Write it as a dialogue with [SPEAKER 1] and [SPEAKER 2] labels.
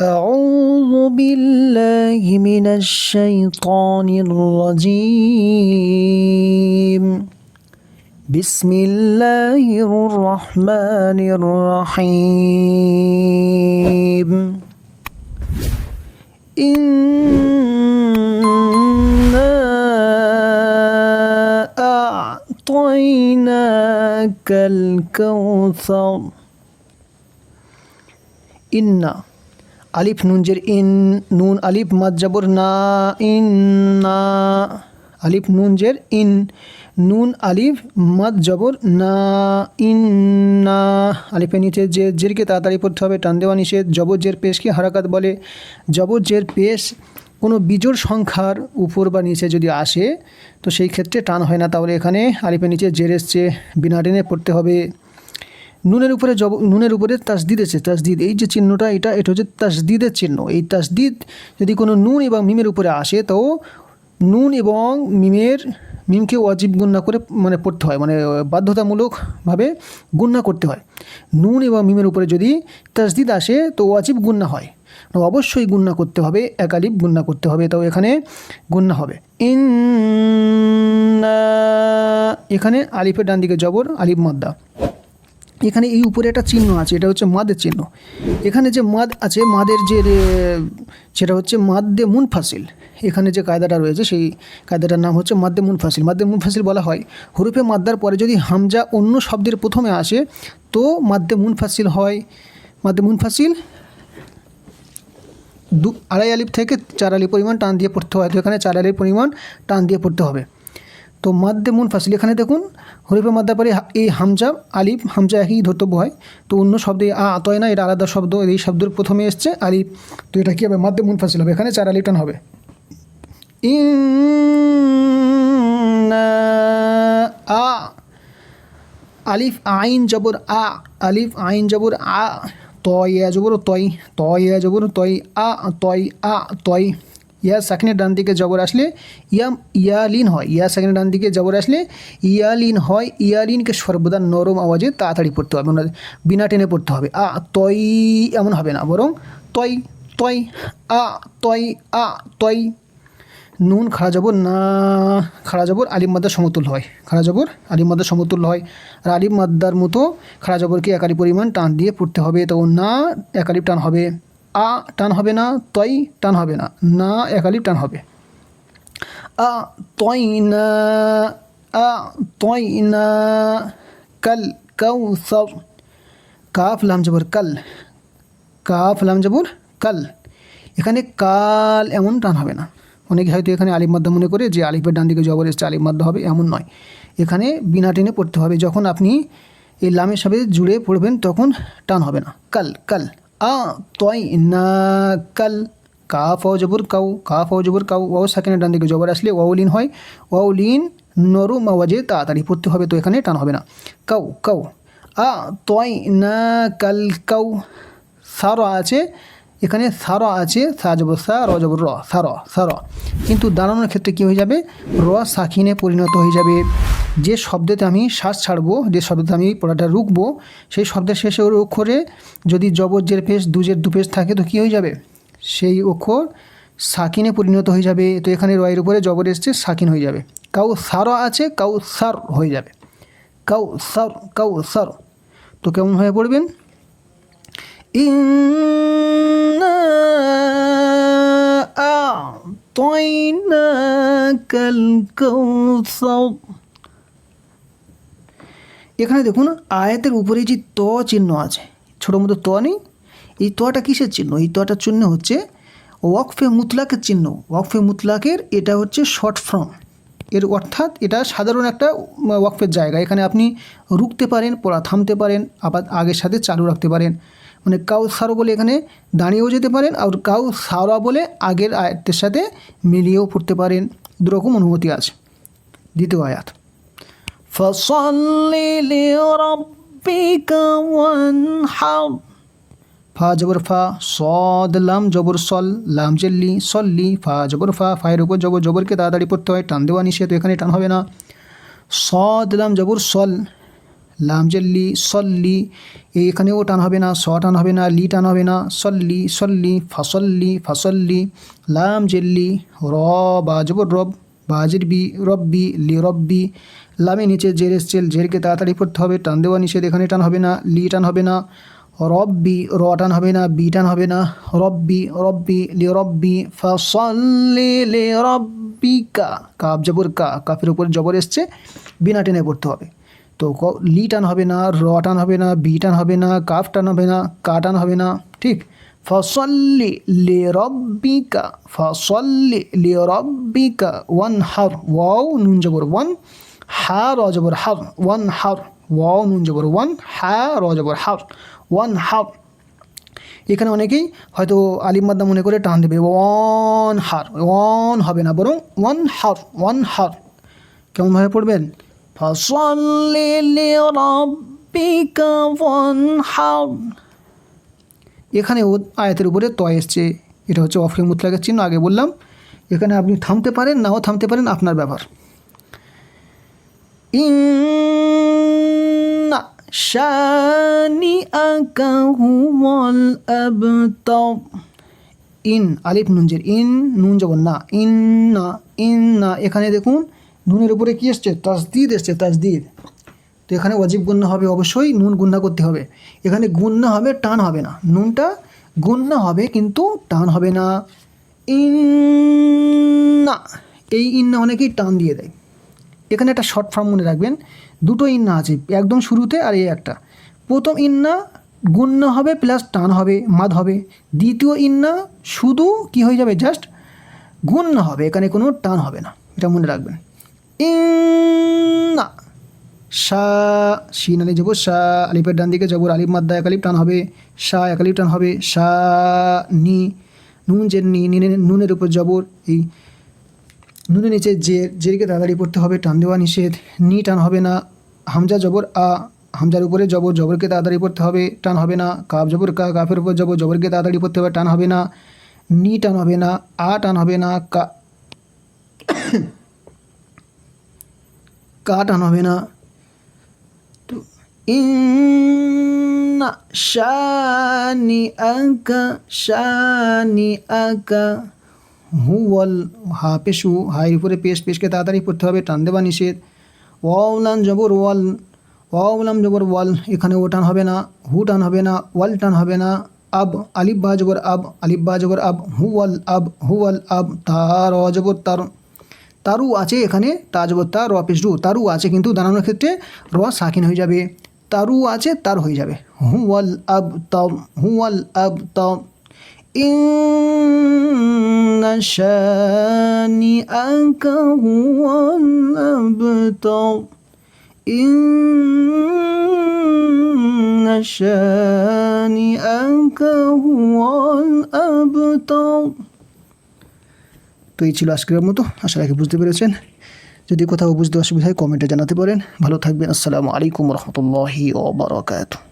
[SPEAKER 1] أعوذ بالله من الشيطان الرجيم. بسم الله الرحمن الرحيم. إنا أعطيناك الكوثر. إِنَّا আলিফ নুনজের in, নুন আলিফ মাদ জবর না ইন না। আলিফ নুনজের ইন, নুন আলিফ মাদ জবর না ইন না। আলিফের নিচে যে জেরকে তাড়াতাড়ি পড়তে হবে, টান দেওয়া নিষেধ। জবর জের পেশকে হারাকাত বলে। জবর জের পেশ কোনো বিজোড় সংখ্যার উপর বা নিচে যদি আসে, তো সেই ক্ষেত্রে টান হয় না। তাহলে এখানে আলিফের নিচে জের এসছে, বিনা টেনে পড়তে হবে। নুনের উপরে জব নুনের উপরে তাসদিদ আছে, তাসদিদ। এই যে চিহ্নটা, এটা এটা হচ্ছে তাসদিদের চিহ্ন। এই তাসদিদ যদি কোনো নুন এবং মিমের উপরে আসে, তো নুন এবং মিমের, মিমকে ওয়াজিব গুণনা করে মানে পড়তে হয় মানে বাধ্যতামূলকভাবে গুণনা করতে হয়। নুন এবং মিমের উপরে যদি তাসদিদ আসে, তো ওয়াজিব গুণনা হয়। অবশ্যই গুণনা করতে হবে একালিপ গুণনা করতে হবে তাও এখানে গুণনা হবে। ইন এখানে আলিফের ডান দিকে জবর, আলিফ মাদ্দা। এখানে এই উপরে একটা চিহ্ন আছে, এটা হচ্ছে মাদের চিহ্ন। এখানে যে মাদ আছে, মাদের যে সেটা হচ্ছে মাদ্দে মুনফাসিল। এখানে যে কায়দাটা রয়েছে, সেই কায়দাটার নাম হচ্ছে মাদ্দে মুনফাসিল। মাদ্দে মুনফাসিল বলা হয়, হরুফে মাদ্দার পরে যদি হামজা অন্য শব্দের প্রথমে আসে, তো মাদ্দে মুনফাসিল হয়। মাদ্দে মুনফাসিল দু, আড়াই আলিফ থেকে চার আলি পরিমাণ টান দিয়ে পড়তে হয়, তো এখানে চার আলির পরিমাণ টান দিয়ে পড়তে হবে। তো মাদ্দে মুন ফাসিল, এখানে দেখুন হরিফে মাদ্দার পরে এই হামজা, আলিফ, হামজা একই ধর্তব্য হয়। তো অন্য শব্দে আ, আতয় না, এটা আলাদা শব্দ, এই শব্দের প্রথমে এসছে আলিফ। তো এটা কী হবে? মাদ্দে মুন ফাসিল হবে। এখানে চার আলিফ টান হবে আ, আলিফ, আইন, জবর, আ, আলিফ, আইন, জবর, আ, তয় জবর, তয় তয় জবর, তয়, আ তয় আ, তয়। ইয়া সাকিনের ডান দিকে জবর আসলে ইয়াম ইয়ালিন হয়। ইয়া সাকিনের ডান দিকে জবর আসলে ইয়ালিন হয়। ইয়ালিনকে সর্বদা নরম আওয়াজে তাড়াতাড়ি পড়তে হবে। বিনা টেনে পড়তে হবে। আ, তয় এমন হবে না। বরং তয় তয়, আ তয় আ, তয়। নুন, খাড়া জবর, না, খাড়া জবর, আলিম মাদ্দার সমতুল হয়। খাড়া জবর, আলিম মাদ্দার সমতুল হয়। আর আলিম মাদ্দার মতো খাড়া জবরকে একালি পরিমাণ টান দিয়ে পড়তে হবে। তো না একালিপ টান হবে। আ টান হবে না তই টান হবে না না একালিপ টান হবে। আ তই না, আ তই না, কাল কাউসার, কাফ, লাম, জবর, কাল, কাফ, লাম, জবর, কাল। এখানে কাল এমন টান হবে না। অনেকে হয়তো এখানে আলিফ মাদ্দা মনে করে যে আলিফের ডান দিকে জবর এসছে, আলিফ মাদ্দা হবে, এমন নয়। এখানে বিনা টেনে পড়তে হবে। যখন আপনি এই লামের সাথে জুড়ে পড়বেন, তখন টান হবে না। কাল কাল আ তয় না কাল কাফ ও জবুর কাউ কাফ ও জবুর কাউ ওয়াও সাকিনের ডান দিকে জবর আসলে ওয়াউলিন হয় ওয়াউলিন নরু আওয়াজে তাড়াতাড়ি পড়তে হবে তো এখানে টান হবে না কাউ কাউ আ তয় না কাল কাউ সারো আছে এখানে সার আছে সা সা র জবর র, সার সার। কিন্তু দাঁড়ানোর ক্ষেত্রে কী হয়ে যাবে? র সাকিনে পরিণত হয়ে যাবে। যে শব্দতে আমি শ্বাস ছাড়বো, যে শব্দতে আমি পড়াটা রুকবো সেই শব্দের শেষে ওর অক্ষরে যদি জবর জের পেশ, দুজের দু পেশ থাকে, তো কী হয়ে যাবে? সেই অক্ষর সাকিনে পরিণত হয়ে যাবে। তো এখানে রয়ের উপরে জবর এসছে সাকিন হয়ে যাবে। কাউ সার আছে, কাউ সার হয়ে যাবে। কাউ সার কাউ সার। তো কেমন হয়ে পড়বেন? إنا أعطيناك الكوثر এখানে দেখুন আয়াতের উপরে যে ত চিহ্ন আছে ছোটো মতো ত নেই এই তটা কিসের চিহ্ন এই তটার চিহ্ন হচ্ছে ওয়াকফে মুতলাকের চিহ্ন ওয়াকফে মুতলাকের এটা হচ্ছে শর্ট ফর্ম এর অর্থাৎ এটা সাধারণ একটা ওয়াকফের জায়গা এখানে আপনি রুখতে পারেন পড়া থামতে পারেন আবার আগের সাথে চালু রাখতে পারেন মানে কাউ সারো বলে এখানে দাঁড়িয়েও যেতে পারেন আর কাউ সারা বলে আগের আয়াতের সাথে মিলিয়েও পড়তে পারেন। দুরকম অনুমতি আছে। দ্বিতীয় আয়াত। ফা জবর ফা সদ লাম জবর সল লাম জেল্লি সল্লি ফা জবর ফা ফায়ের উপর জবর জবরকে তাড়াতাড়ি পড়তে হয় টান দেওয়া নিষেধ এখানে টান হবে না। সদ লাম জবর সল লাম জেল্লি সল্লি এখানেও টান হবে না, স টান হবে না, লি টান হবে না সল্লি সল্লি ফসল্লি ফসল্লি লাম জেল্লি র, বা জবর রব বাজির বি রব্বি লি রব্বি লামে নিচে জের এসছে জেরকে তাড়াতাড়ি পড়তে হবে, টান দেওয়া নিষেধ এখানে টান হবে না, লি টান হবে না রব্বি র টান হবে না, বি টান হবে না রব্বি রব্বি লি রব্বি ফসল্লি লি রব্বিকা কাপ জবর কা কাফের উপর জবর এসছে, বিনা টেনে পড়তে হবে। তো লি টান হবে না, র টান হবে না, বি টান হবে না, কাফ টান হবে না, কা টান হবে না, ঠিক? ফসল্লি লি রব্বিকা, ফসল্লি লি রব্বিকা, ওয়ান হার, ওয়াও, নুন জবর, ওয়ান, হা, র জবর, হার, ওয়ান হার, ওয়াও, নুন জবর, ওয়ান, হা, র জবর, হার, ওয়ান হার। এখানে অনেকেই হয়তো আলিম মাদ্দা মনে করে টান দেবে, ওয়ান হার, ওয়ান হবে না, বরং ওয়ান হার ওয়ান হার। কেমনভাবে পড়বেন? লি রব্বিকা ওয়ানহার এখানে আয়াতের উপরে ত এসছে। এটা হচ্ছে অফরি মুতলাকের চিহ্ন, আগে বললাম। এখানে আপনি থামতে পারেন, নাও থামতে পারেন, আপনার ব্যাপার আবতার। ইন, আলিফ নুনজের ইন, নুন যাব না। ইন না ইন না এখানে দেখুন নুনের উপরে কি এসছে? তাসদিদ এসছে, তাসদিদ। তো এখানে অজীব গুন্না হবে অবশ্যই, নুন গুন্না করতে হবে। এখানে গুন্না হবে, টান হবে না। নুনটা গুন্না হবে কিন্তু টান হবে না। ইন্না। এই ইন্না অনেকেই টান দিয়ে দেয়। এখানে একটা শর্ট ফর্ম মনে রাখবেন। দুটো ইন্না আছে, একদম শুরুতে আর এই একটা। প্রথম ইন্না গুণ্য হবে প্লাস টান হবে, মাদ হবে। দ্বিতীয় ইন্না শুধু কি হয়ে যাবে? জাস্ট গুণ্য হবে, এখানে কোনো টান হবে না। এটা মনে রাখবেন। ইন্না সা শিন আলি যাব সা আলিফের ডান দিকে যাব, আলিফ মাদ্দা এক আলিফ টান হবে সা এক আলিফ টান হবে সা নি, নুন জের নি নিনে- নুনের উপর জবর এই নুনের নিচে জের জেরকে তাড়াতাড়ি পড়তে হবে, টান দেওয়া নিষেধ, নি টান হবে না, হামজা জবর আ, হামজার উপরে জবর জবরকে তাড়াতাড়ি পড়তে হবে, টান হবে না কাপ জবর কা, কাফের উপর জবর জবরকে তাড়াতাড়ি পড়তে হবে, টান হবে না, নি টান হবে না, আ টান হবে না, কা কা টান হবে না তো, ইন্না শানি আকা শানি আকা, হুয়াল হা পেশু হাইয়ের উপরে পেশ, পেশকে তাড়াতাড়ি পড়তে হবে টান দেওয়া নিষেধ। ওয়াউলান জবর ওয়াল ওয়াউলাম জবর ওয়াল, এখানে ও টান হবে না, হু টান হবে না, ওয়াল টান হবে না, আব, আলিফ বা জবর আব, আলিফ বা জবর আব, হুয়াল আব হুয়াল আব, তার অজবর তার তারু আছে এখানে তাজবত্তা র পেশ রু, তারু আছে কিন্তু দাঁড়ানোর ক্ষেত্রে র সাকিন হয়ে যাবে। তারু আছে, তার হয়ে যাবে। হুয়াল আব তম হুয়াল আব তম ইংনি আকা হুয়াল আবতম ইন্নাশানি আকা হুয়াল আবতম তো এই ছিল আজকের মতো। আশা রাখি বুঝতে পেরেছেন। যদি কোথাও বুঝতে অসুবিধা হয় কমেন্টে জানাতে পারেন। ভালো থাকবেন। আসসালামু আলাইকুম রহমতুল্লাহি ও বারকাত